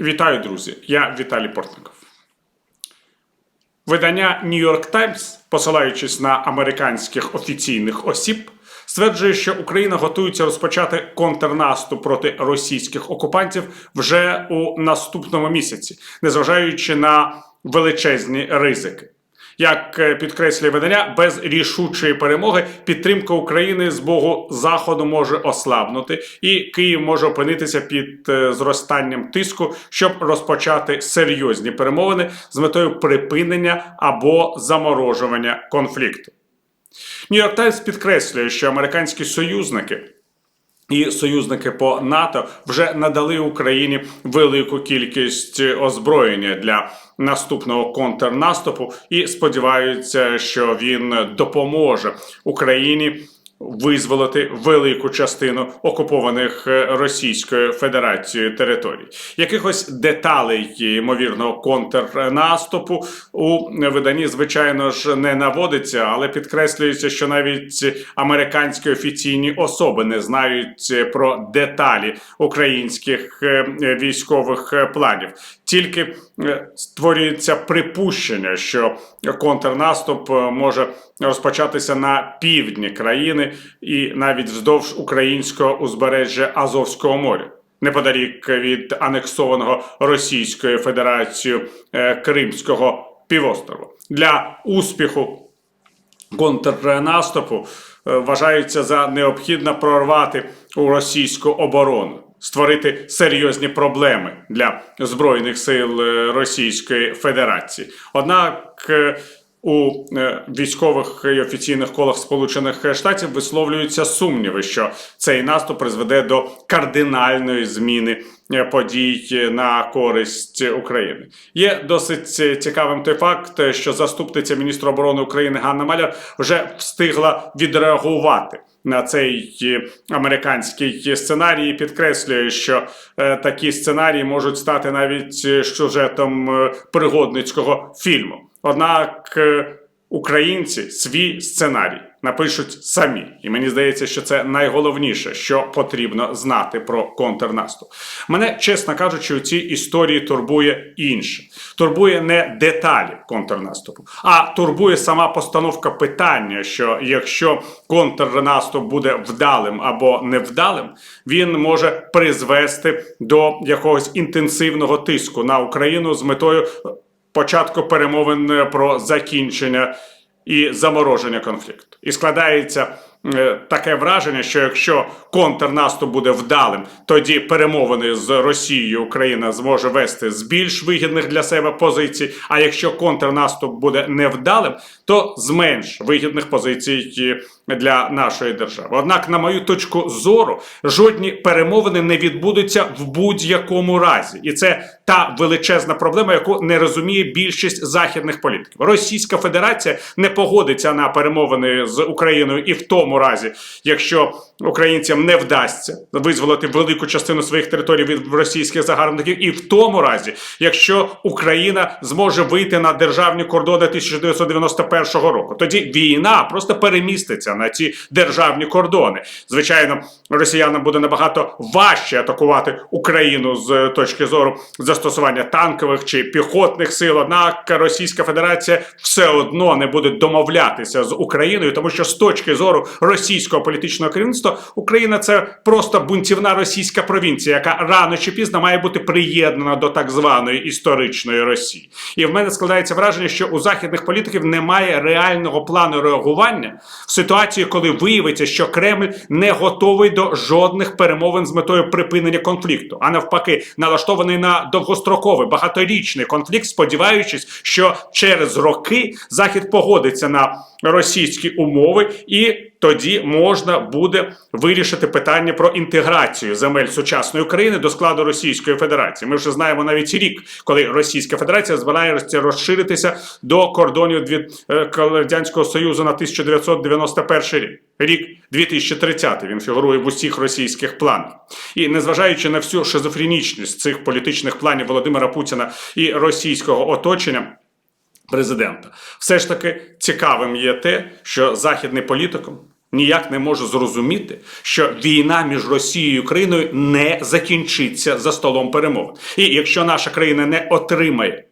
Вітаю, друзі! Я Віталій Портников. Видання New York Times, посилаючись на американських офіційних осіб, стверджує, що Україна готується розпочати контрнаступ проти російських окупантів вже у наступному місяці, незважаючи на величезні ризики. Як е, підкреслює видання, без рішучої перемоги підтримка України з боку заходу може ослабнути, і Київ може опинитися під е, зростанням тиску, щоб розпочати серйозні перемовини з метою припинення або заморожування конфлікту. Нью-Йорк Таймс підкреслює, що американські союзники. І союзники по НАТО вже надали Україні велику кількість озброєння для наступного контрнаступу і сподіваються, що він допоможе Україні визволити велику частину окупованих е, Російською Федерацією територій. Якихось деталей ймовірного контрнаступу у виданні, звичайно ж, не наводиться, але підкреслюється, що навіть американські офіційні особи не знають про деталі українських е, військових планів. Тільки е, створюється припущення, що контрнаступ може розпочатися на півдні країни і навіть вздовж українського узбережжя Азовського моря. Неподалік від анексованого Російською Федерацією е, Кримського півострова для успіху контрнаступу е, вважається за необхідно прорвати у російську оборону, створити серйозні проблеми для збройних сил е, Російської Федерації. Однак у е, військових і офіційних колах Сполучених Штатів висловлюються сумніви, що цей наступ призведе до кардинальної зміни е, подій на користь України. Є досить е, цікавим той факт, е, що заступниця міністра оборони України Ганна Маляр вже встигла відреагувати. На цей е, американський сценарій підкреслює, що е, такі сценарії можуть стати навіть е, сюжетом е, пригодницького фільму. Однак е, українці свій сценарій напишуть самі, і мені здається, що це найголовніше, що потрібно знати про контрнаступ. Мене, чесно кажучи, у цій історії турбує інше. Турбує не деталі контрнаступу, а турбує сама постановка питання, що якщо контрнаступ буде вдалим або невдалим, він може призвести до якогось інтенсивного тиску на Україну з метою початку перемовин е, про закінчення і замороження конфлікту. І складається таке враження, що якщо контрнаступ буде вдалим, тоді перемовини з Росією Україна зможе вести з більш вигідних для себе позицій. А якщо контрнаступ буде невдалим, то з менш вигідних позицій е, для нашої держави. Однак, на мою точку зору, жодні перемовини не відбудуться в будь-якому разі, і це та величезна проблема, яку не розуміє більшість західних політиків. Російська Федерація не погодиться на перемовини з Україною, і в тому разі, якщо українцям не вдасться визволити велику частину своїх територій від російських загарбників, і в тому разі, якщо Україна зможе вийти на державні кордони 1991 року, тоді війна просто переміститься на ці державні кордони. Звичайно, росіянам буде набагато важче атакувати Україну з точки зору застосування танкових чи піхотних сил. Однак Російська Федерація все одно не буде домовлятися з Україною, тому що з точки зору російського політичного керівництва Україна це просто бунтівна російська провінція, яка рано чи пізно має бути приєднана до так званої історичної Росії. І в мене складається враження, що у західних політиків немає реального плану реагування в ситуації, коли виявиться, що Кремль не готовий до жодних перемовин з метою припинення конфлікту, а навпаки, налаштований на довгостроковий багаторічний конфлікт, сподіваючись, що через роки Захід погодиться на російські умови і. Тоді можна буде вирішити питання про інтеграцію земель сучасної України до складу Російської Федерації. Ми вже знаємо навіть рік, коли Російська Федерація збирається розширитися до кордонів від е, Радянського Союзу на 1991 рік. Рік 2030 він фігурує в усіх російських планах. І незважаючи на всю шизофренічність цих політичних планів Володимира Путіна і російського оточення президента. Все ж таки цікавим є те, що західний політикум ніяк не можу зрозуміти, що війна між Росією і Україною не закінчиться за столом перемовин. І якщо наша країна не отримає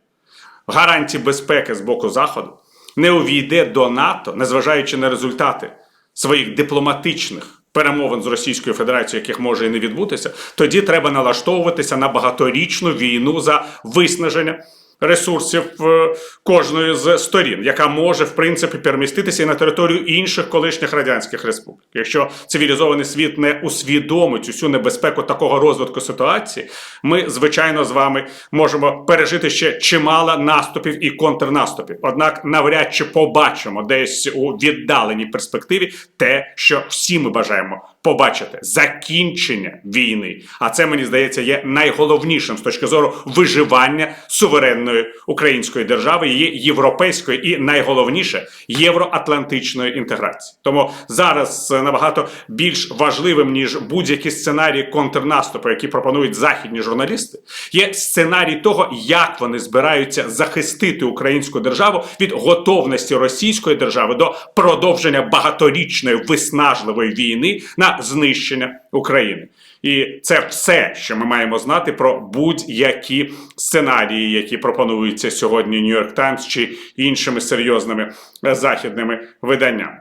гарантій безпеки з боку Заходу, не увійде до НАТО, незважаючи на результати своїх дипломатичних перемовин з Російською Федерацією, яких може і не відбутися, тоді треба налаштовуватися на багаторічну війну за виснаження. Ресурсів е, кожної з сторін, яка може в принципі переміститися і на територію інших колишніх радянських республік. Якщо цивілізований світ не усвідомить усю небезпеку такого розвитку ситуації, ми звичайно з вами можемо пережити ще чимало наступів і контрнаступів. Однак навряд чи побачимо десь у віддаленій перспективі те, що всі ми бажаємо побачити закінчення війни. А це мені здається є найголовнішим з точки зору виживання суверенної української держави, її європейської і найголовніше євроатлантичної інтеграції. Тому зараз е, набагато більш важливим ніж будь-які сценарії контрнаступу, які пропонують західні журналісти, є сценарій того, як вони збираються захистити українську державу від готовності російської держави до продовження багаторічної виснажливої війни на знищення України. І це все, що ми маємо знати про будь-які сценарії, які пропонуються сьогодні Нью-Йорк Таймс чи іншими серйозними е, західними виданнями.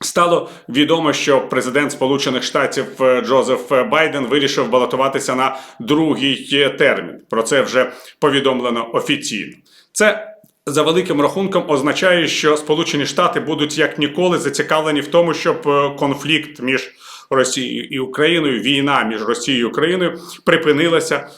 Стало відомо, що президент Сполучених Штатів е, Джозеф Байден вирішив балотуватися на другий е, термін. Про це вже повідомлено офіційно. Це за великим рахунком означає, що Сполучені Штати будуть як ніколи зацікавлені в тому, щоб конфлікт між Росією і Україною, війна між Росією і Україною припинилася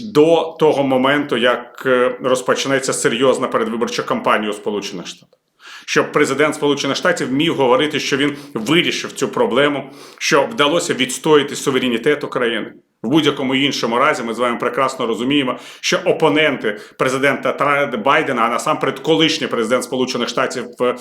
до того моменту, як е, розпочнеться серйозна передвиборча кампанія у Сполучених Штатах. Щоб президент Сполучених Штатів міг говорити, що він вирішив цю проблему, що вдалося відстояти суверенітет України. В будь-якому іншому разі ми з вами прекрасно розуміємо, що опоненти президента Байдена, а насамперед колишній президент Сполучених Штатів е,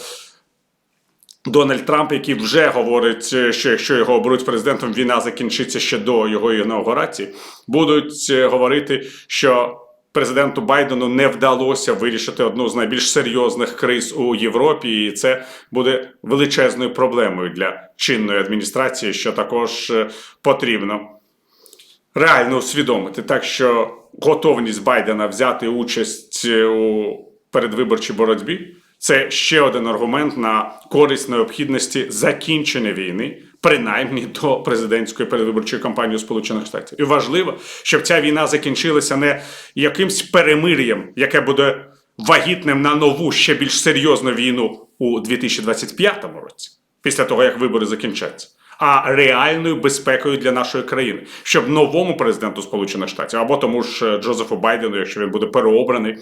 Дональд Трамп, який вже говорить, е, що якщо його оберуть президентом, війна закінчиться ще до його інаугурації, будуть е, говорити, що президенту Байдену не вдалося вирішити одну з найбільш серйозних криз у Європі, і це буде величезною проблемою для чинної адміністрації, що також е, потрібно реально усвідомити. Так що готовність Байдена взяти участь у передвиборчій боротьбі це ще один аргумент на користь необхідності закінчення війни, принаймні до президентської передвиборчої кампанії у Сполучених Штатів. І важливо, щоб ця війна закінчилася не якимсь перемир'ям, яке буде вагітним на нову ще більш серйозну війну у 2025 році, після того як вибори закінчаться. А реальною безпекою для нашої країни, щоб новому президенту Сполучених Штатів або тому ж е, Джозефу Байдену, якщо він буде переобраний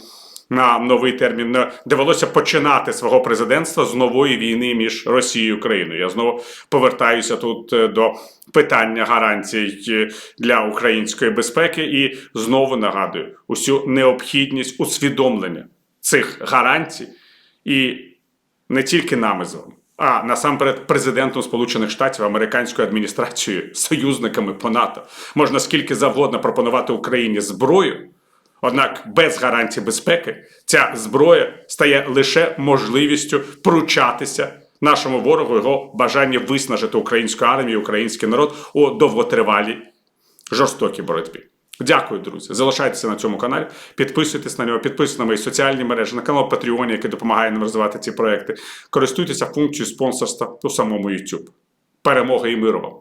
на новий термін, довелося починати свого президентства з нової війни між Росією і Україною. Я знову повертаюся тут е, до питання гарантій е, для української безпеки і знову нагадую усю необхідність усвідомлення цих гарантій і не тільки нами з вами, а насамперед президентом Сполучених Штатів, американською адміністрацією, союзниками по НАТО. Можна скільки завгодно пропонувати Україні зброю. Однак без гарантій безпеки ця зброя стає лише можливістю пручатися нашому ворогу його бажання виснажити українську армію, український народ у довготривалій жорстокій боротьбі. Дякую, друзі. Залишайтеся на цьому каналі, підписуйтесь на нього, підписуйтесь на мої соціальні мережі, на канал Patreon, який допомагає нам розвивати ці проекти. Користуйтеся функцією спонсорства у самому YouTube. Перемоги і миру вам!